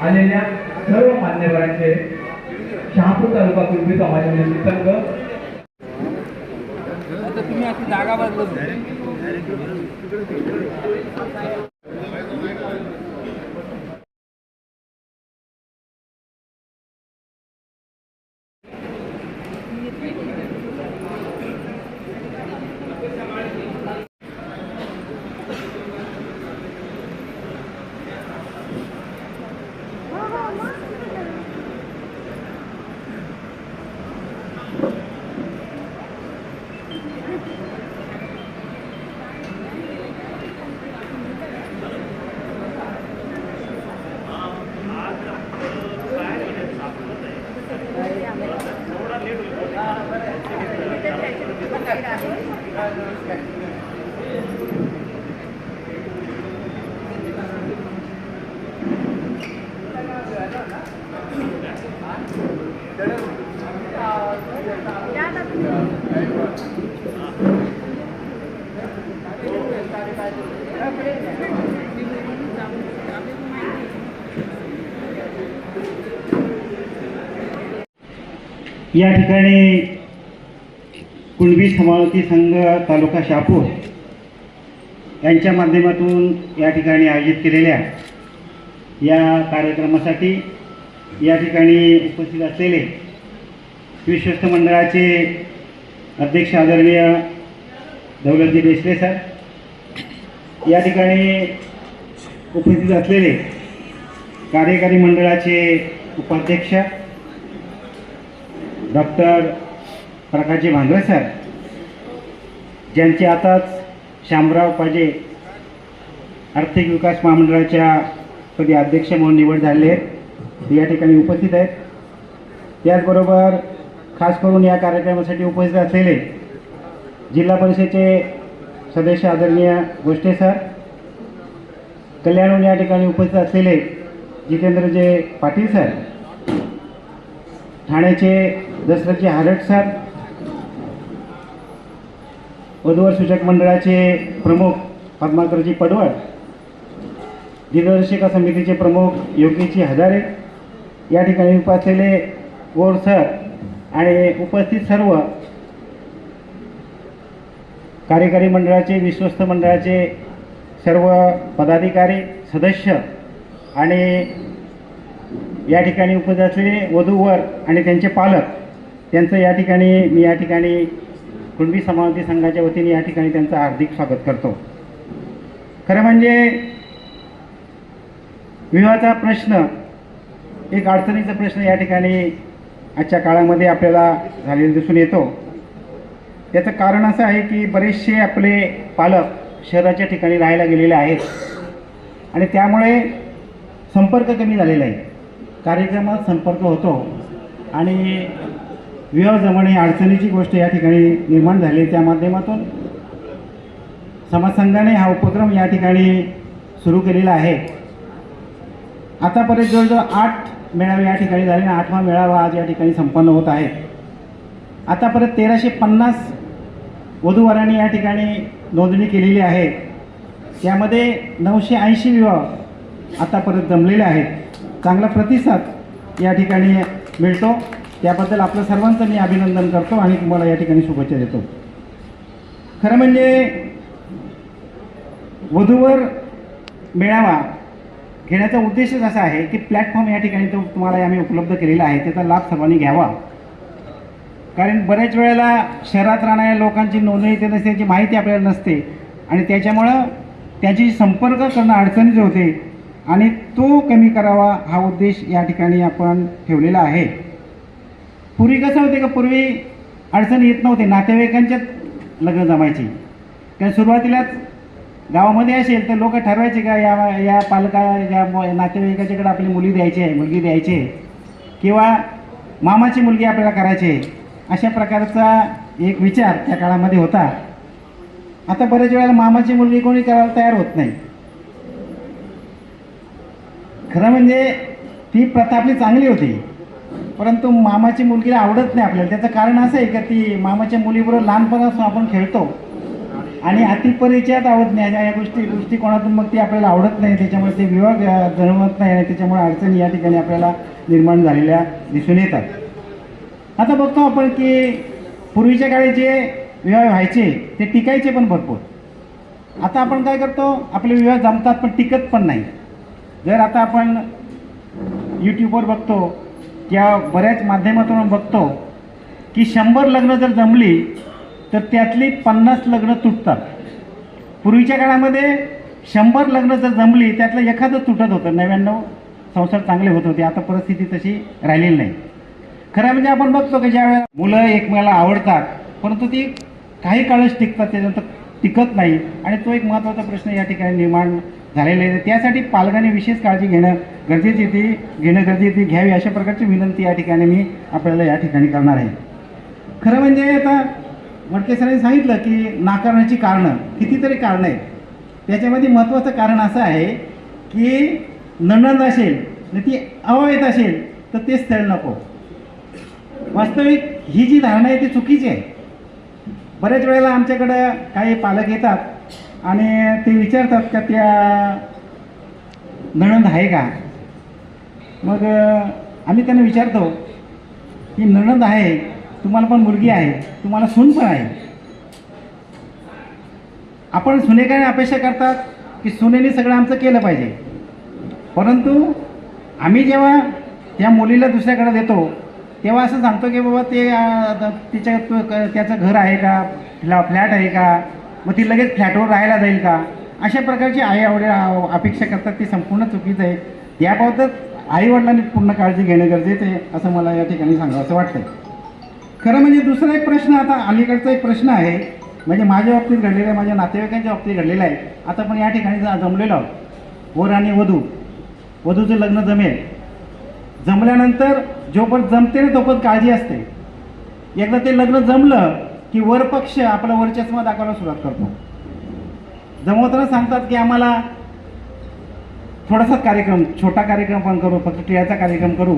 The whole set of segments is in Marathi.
आलेल्या सर्व मान्यवरांचे शहापूर तालुका कुलबी समाजाचे संघ. तुम्ही अशी जागा बदलून या ठिकाणी कुणबी समावती संघ तालुका शापूर यांच्या माध्यमातून या ठिकाणी आयोजित केलेल्या या कार्यक्रमासाठी या ठिकाणी उपस्थित असलेले विश्वस्त मंडळाचे अध्यक्ष आदरणीय दौलतजी देशले सर या ठिकाणी उपस्थित असलेले कार्यकारी मंडळाचे उपाध्यक्ष डॉक्टर प्रकाशजी भांगरे सर ज्यांचे आताच शामराव पाजे आर्थिक विकास महामंडळाच्या पदी अध्यक्ष म्हणून निवड झालेले आहेत या ठिकाणी उपस्थित आहेत. त्याचबरोबर खास करून या कार्यक्रमासाठी उपस्थित असलेले जिल्हा परिषदेचे सदस्य आदरणीय गोष्टे सर कल्याणहून या ठिकाणी उपस्थित असलेले जितेंद्रजे पाटील सर ठाण्याचे दसऱ्याचे हारट सर वधूवर सूचक मंडळाचे प्रमुख पद्माकरजी पडवळ दिनदर्शिका समितीचे प्रमुख योगीजी हजारे या ठिकाणी उपासलेले गोड सर आणि उपस्थित सर्व कार्यकारी मंडळाचे विश्वस्त मंडळाचे सर्व पदाधिकारी सदस्य आणि या ठिकाणी उपस्थित असलेले वधूवर आणि त्यांचे पालक त्यांचं या ठिकाणी मी या ठिकाणी कुणबी समावती संघाच्या वतीने या ठिकाणी त्यांचं हार्दिक स्वागत करतो. खरं म्हणजे विवाहाचा प्रश्न एक अडचणीचा प्रश्न या ठिकाणी आजच्या काळामध्ये आपल्याला झालेला दिसून येतो. त्याचं कारण असं आहे की बरेचसे आपले पालक शहराच्या ठिकाणी राहायला गेलेले आहेत. आणि त्यामुळे संपर्क कमी झालेला आहे. कार्यक्रमात संपर्क होतो आणि विवाह जमणे अडचणीची गोष्ट या ठिकाणी निर्माण झाली. त्या माध्यमातून समाजसंघाने हा उपक्रम या ठिकाणी सुरू केलेला आहे. आतापर्यंत जवळजवळ आठ मेळावे या ठिकाणी झाले आणि आठवा मेळावा आज या ठिकाणी संपन्न होत आहे. आतापर्यंत तेराशे पन्नास वधूवरांनी या ठिकाणी नोंदणी केलेली आहे. त्यामध्ये नऊशे ऐंशी विवाह आतापर्यंत जमलेले आहेत. चांगला प्रतिसाद या ठिकाणी मिळतो. त्याबद्दल आपलं सर्वांचं मी अभिनंदन करतो आणि तुम्हाला या ठिकाणी शुभेच्छा देतो. खरं म्हणजे वधूवर मेळावा घेण्याचा उद्देशच असा आहे की प्लॅटफॉर्म या ठिकाणी तो तुम्हाला आम्ही उपलब्ध केलेला आहे. त्याचा लाभ सर्वांनी घ्यावा. कारण बऱ्याच वेळेला शहरात राहणाऱ्या लोकांची नोंदणी ते नसते त्याची माहिती आपल्याला नसते. आणि त्याच्यामुळं त्याची संपर्क करणं अडचणीच होते. आणि तो कमी करावा हा उद्देश या ठिकाणी आपण ठेवलेला आहे. पूर्वी कसं होते का पूर्वी अडचणी येत नव्हते नातेवाईकांच्याच लग्न जमायची. कारण सुरुवातीलाच गावामध्ये असेल तर लोक ठरवायचे का या या पालका या नातेवाईकाच्याकडे आपली मुली द्यायची आहे मुलगी द्यायची आहे किंवा मामाची मुलगी आपल्याला करायची आहे अशा प्रकारचा एक विचार त्या काळामध्ये होता. आता बऱ्याच वेळेला मामाची मुलगी कोणी करायला तयार होत नाही. खरं म्हणजे ती प्रथा आपली चांगली होती. परंतु मामाची मुलगीला आवडत नाही आपल्याला. त्याचं कारण असं आहे का ती मामाच्या मुलीबरोबर लहानपणापासून आपण खेळतो. आणि अतिपरिचयात आवडत नाही. या गोष्टी दृष्टिकोनातून मग ती आपल्याला आवडत नाही. त्याच्यामुळे ते विवाह अ, जमत नाही आणि त्याच्यामुळे अडचणी या ठिकाणी आपल्याला निर्माण झालेल्या दिसून येतात. आता बघतो आपण की पूर्वीच्या काळी जे विवाह व्हायचे ते टिकायचे पण भरपूर. आता आपण काय करतो आपले विवाह जमतात पण टिकत पण नाही. जर आता आपण यूट्यूबवर बघतो किंवा बऱ्याच माध्यमातून बघतो की शंभर लग्न जर जमली तर त्यातली पन्नास लग्न तुटतात. पूर्वीच्या काळामध्ये शंभर लग्न जर जमली त्यातलं एखादं तुटत होतं. नव्याण्णव संसार चांगले होत होते. आता परिस्थिती तशी राहिलेली नाही. खरं म्हणजे आपण बघतो की ज्यावेळेला मुलं एकमेकाला आवडतात परंतु ती काही काळच टिकतात त्याच्यानंतर टिकत नाही. आणि तो एक महत्त्वाचा प्रश्न या ठिकाणी निर्माण झालेले आहे. त्यासाठी पालकांनी विशेष काळजी घेणं गरजेची ती. घेणं गरजेची घ्यावी अशा प्रकारची विनंती या ठिकाणी मी आपल्याला या ठिकाणी करणार आहे. खरं म्हणजे आता वडके सरांनी सांगितलं की नाकारण्याची कारणं कितीतरी कारणं आहेत. त्याच्यामध्ये महत्त्वाचं कारण असं आहे की नणंद असेल आणि ती अवैध असेल तर ते स्थळ नको. वास्तविक ही जी धारणा आहे ती चुकीची आहे. बऱ्याच वेळेला आमच्याकडं काही पालक येतात आणि ते विचारतात का त्या नणंद आहे का? मग आम्ही त्यांना विचारतो की नणंद आहे तुम्हाला पण मुलगी आहे तुम्हाला सून पण आहे. आपण सुनेकडे अपेक्षा करतात की सुनेने सगळं आमचं केलं पाहिजे. परंतु आम्ही जेव्हा त्या मुलीला दुसऱ्याकडे देतो तेव्हा असं सांगतो की बाबा ते तिच्या क- त्याचं घर आहे का? फ्लॅ फ्लॅट आहे का? मग ती लगेच फ्लॅटवर राहायला जाईल का? अशा प्रकारची आई आवडी अपेक्षा करतात ती संपूर्ण चुकीचं आहे. याबाबत आईवडिलांनी पूर्ण काळजी घेणं गरजेचं आहे असं मला या ठिकाणी सांगावं असं वाटतं खरं म्हणजे दुसरा एक प्रश्न आता अलीकडचा एक प्रश्न आहे म्हणजे माझ्या बाबतीत घडलेला आहे माझ्या नातेवाईकांच्या बाबतीत घडलेला आहे. आता पण या ठिकाणी जमलेलो आहोत. वर आणि वधू. वधूचं लग्न जमेल. जमल्यानंतर जोपर्यंत जमते ना तोपर्यंत काळजी असते. एकदा ते लग्न जमलं की वरपक्ष आपलं आपला वर्चस्व दाखवायला सुरुवात करतो. जमवताना सांगतात की आम्हाला थोडासा कार्यक्रम छोटा कार्यक्रम पण करू फक्त टिळाचा कार्यक्रम करू.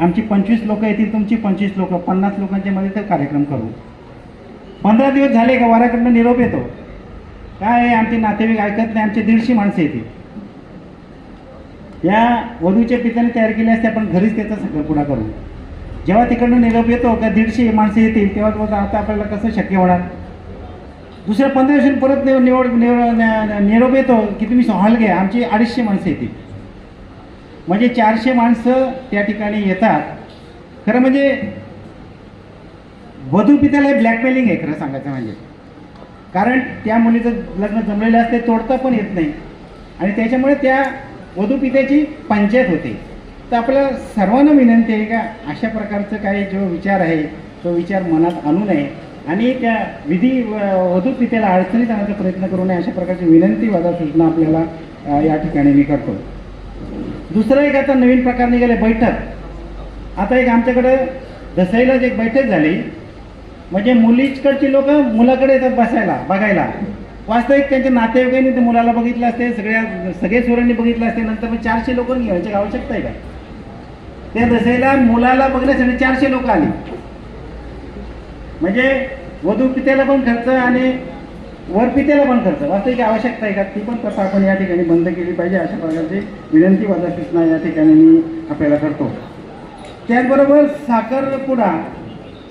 आमची पंचवीस लोक येतील तुमची पंचवीस लोक पन्नास लोकांच्या मध्ये तर कार्यक्रम करू. पंधरा दिवस झाले का वाऱ्याकडनं निरोप येतो. काय आमचे नातेवाईक ऐकत नाही आमचे दीडशे माणसं येतील. या वधूच्या पित्याने तयार केली असते आपण घरीच त्याचा पुढा करू. जेव्हा तिकडनं निरोप येतो का दीडशे माणसं येतील तेव्हा तो आता आपल्याला कसं शक्य होणार? दुसऱ्या पंधरा दिवसांनी परत निवड निवड निरोप येतो की तुम्ही हॉल घ्या आमची अडीचशे माणसं येतील. म्हणजे चारशे माणसं त्या ठिकाणी येतात. खरं म्हणजे वधू पित्याला ब्लॅकमेलिंग आहे खरं सांगायचं म्हणजे. कारण त्या मुलीचं लग्न जमलेलं असते तोडता पण येत नाही. आणि त्याच्यामुळे त्या वधू पित्याची पंचायत होते. तर आपल्या सर्वांना विनंती आहे का अशा प्रकारचं काही जो विचार आहे तो विचार मनात आणू नये आणि त्या विधी व- वधू अडचणीत आणण्याचा प्रयत्न करू नये अशा प्रकारची विनंती वादा सूचना आपल्याला या ठिकाणी मी करतो. दुसरं एक आता नवीन प्रकार निघाले बैठक. आता एक आमच्याकडं दसईलाच एक बैठक झाली. म्हणजे मुलीकडची लोक मुलाकडे येतात बसायला बघायला. वास्तविक त्यांच्या नातेवाईकांनी ते मुलाला बघितलं असते सगळ्या सगळे सोरांनी बघितलं असते नंतर मग चारशे लोक घ्यायची आवश्यकता आहे का? त्या दसऱ्याला मुलाला बघण्यासाठी चारशे लोक आली. म्हणजे वधू पित्याला पण खर्च आणि वर पित्याला पण खर्च. वास्तविक आवश्यकता आहे का? ती पण प्रथा आपण या ठिकाणी बंद केली पाहिजे अशा प्रकारची विनंती वजा सूचना या ठिकाणी मी आपल्याला करतो. त्याचबरोबर साखरपुडा.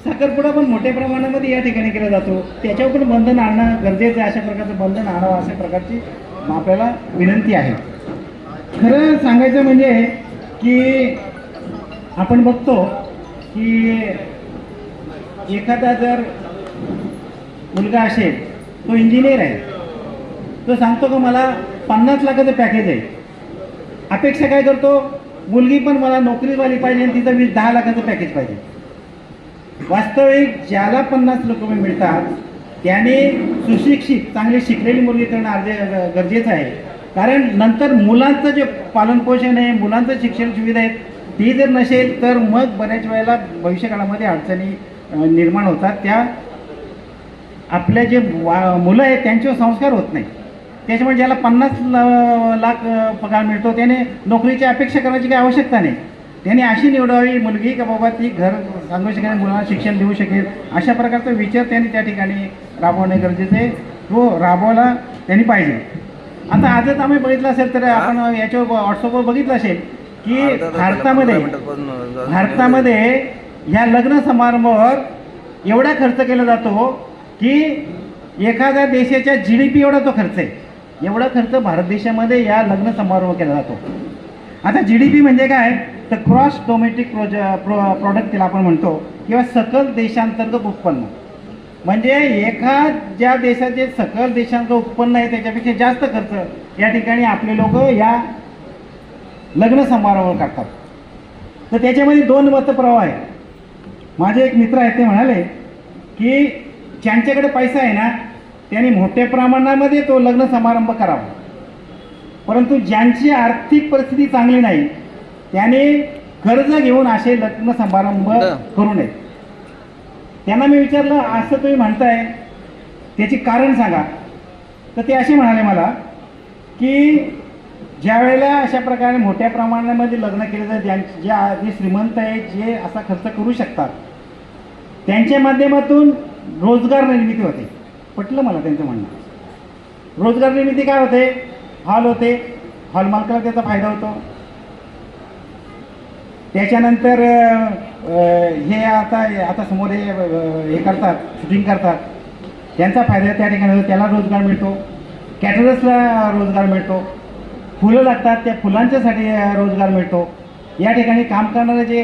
साखरपुडा पण मोठ्या प्रमाणामध्ये या ठिकाणी केला जातो. त्याच्यावर पण बंधन आणणं गरजेचं आहे. अशा प्रकारचं बंधन आणावं अशा प्रकारची आपल्याला विनंती आहे. खरं सांगायचं म्हणजे की आपण बघतो की एखादा जर मुलगा असेल तो इंजिनियर आहे. तो सांगतो का मला पन्नास लाखाचं पॅकेज आहे. अपेक्षा काय करतो? मुलगी पण मला नोकरीवाली पाहिजे आणि तिचं वीस दहा लाखाचं पॅकेज पाहिजे. वास्तविक ज्याला पन्नास रुपये मिळतात त्याने सुशिक्षित चांगली शिकलेली मुलगी करणं अर्जे गरजेचं आहे. कारण नंतर मुलांचं जे पालनपोषण आहे मुलांचं शिक्षण सुविधा आहेत ती जर नसेल तर मग बऱ्याच वेळेला भविष्यकाळामध्ये अडचणी निर्माण होतात. त्या आपल्या जे वा मुलं आहेत त्यांच्यावर संस्कार होत नाही त्याच्यामुळे ज्याला पन्नास लाख पगार मिळतो त्याने नोकरीची अपेक्षा करायची काही आवश्यकता नाही. त्याने अशी निवडावी मुलगी का बाबा ती घर सांगू शकेल मुलांना शिक्षण देऊ शकेल अशा प्रकारचा विचार त्यांनी त्या ठिकाणी राबवणे गरजेचे आहे. तो राबवायला त्यांनी पाहिजे. आता आजच आम्ही बघितलं असेल तर आपण याच्यावर व्हॉट्सअपवर बघितलं असेल की भारतामध्ये भारतामध्ये ह्या लग्न समारंभावर एवढा खर्च केला जातो की एखाद्या देशाच्या जी डी पी एवढा तो खर्च आहे. एवढा खर्च भारत देशामध्ये या लग्न समारंभ केला जातो. आता जी डी पी म्हणजे काय? तर cross domestic pros pro product तिला आपण म्हणतो किंवा सकल देशांतर्गत उत्पन्न. म्हणजे एका ज्या देशाचे सकल देशांचं उत्पन्न आहे त्याच्यापेक्षा जास्त खर्च. या ठिकाणी आपले लोक या लग्न समारंभ करतात. तर त्याच्यामध्ये दोन मतप्रवाह आहेत. माझे एक मित्र आहेत ते म्हणाले की ज्यांच्याकडे पैसा आहे ना त्यांनी मोठ्या प्रमाणामध्ये तो लग्न समारंभ करावा. परंतु ज्यांची आर्थिक परिस्थिती चांगली नाही त्याने कर्ज घेऊन असे लग्न समारंभ करू नयेत त्यांना मी विचारलं असं तुम्ही म्हणताय त्याची कारण सांगा. तर ते असे म्हणाले मला की ज्या वेळेला अशा प्रकारे मोठ्या प्रमाणामध्ये लग्न केले जातं ज्यां ज्या जे श्रीमंत आहेत जे असा खर्च करू शकतात त्यांच्या माध्यमातून रोजगार निर्मिती होते. पटलं मला त्यांचं म्हणणं? रोजगार निर्मिती काय होते? हॉल होते. हॉल मालकाला त्याचा फायदा होतो. त्याच्यानंतर हे आता आता समोर हे हे करतात शूटिंग करतात. त्यांचा फायदा त्या ठिकाणी होतो त्याला रोजगार मिळतो. कॅटरर्सला रोजगार मिळतो. फुलं लागतात त्या फुलांच्यासाठी रोजगार मिळतो. या ठिकाणी काम करणारे जे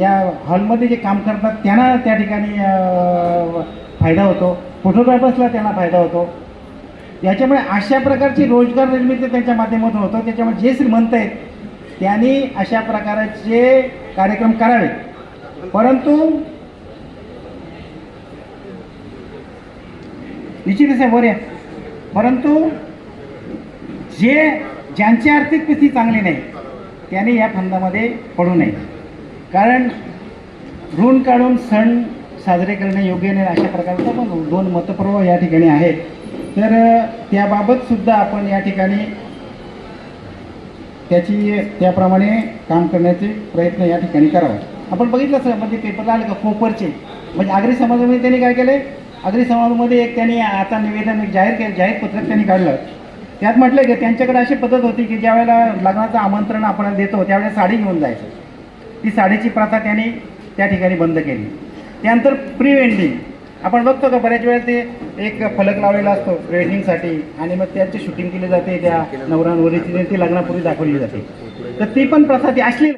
या हॉलमध्ये जे काम करतात त्यांना त्या ठिकाणी फायदा होतो. फोटोग्राफर्सला त्यांना फायदा होतो. याच्यामुळे अशा प्रकारची रोजगार निर्मिती त्यांच्या माध्यमातून होतं. त्याच्यामुळे जे श्रीमंत आहेत त्यांनी अशा प्रकारचे कार्यक्रम करावे परंतु निश्चितच आहे बरे परंतु जे ज्यांची आर्थिक स्थिती चांगली नाही त्याने या फंदामध्ये पडू नये. कारण ऋण काढून सण साजरे करणे योग्य नाही अशा प्रकारचा पण दोन मतप्रवाह या ठिकाणी आहेत. तर त्याबाबत सुद्धा आपण या ठिकाणी त्याची त्याप्रमाणे काम करण्याचे प्रयत्न या ठिकाणी करावा. आपण बघितलं सर म्हणजे पेपरला आलं का कोपरचे. म्हणजे आगरी समाजामध्ये त्यांनी काय केलं आगरी समाजामध्ये एक त्यांनी आता निवेदन एक जाहीर केलं जाहीर पत्रक त्यांनी काढलं. त्यात म्हटलं की त्यांच्याकडे अशी पद्धत होती की ज्या वेळेला लग्नाचं आमंत्रण आपण देतो त्यावेळेला साडी घेऊन जायचं. ती साडीची प्रथा त्यांनी त्या ठिकाणी बंद केली. त्यानंतर प्री वेंडिंग आपण बघतो का बऱ्याच वेळा ते एक फलक लावलेला असतो वेडिंगसाठी आणि मग त्याची शूटिंग केली जाते त्या नवरा नवरीची ती लग्नापूर्वी दाखवली जाते. तर ती पण प्रथा ती असली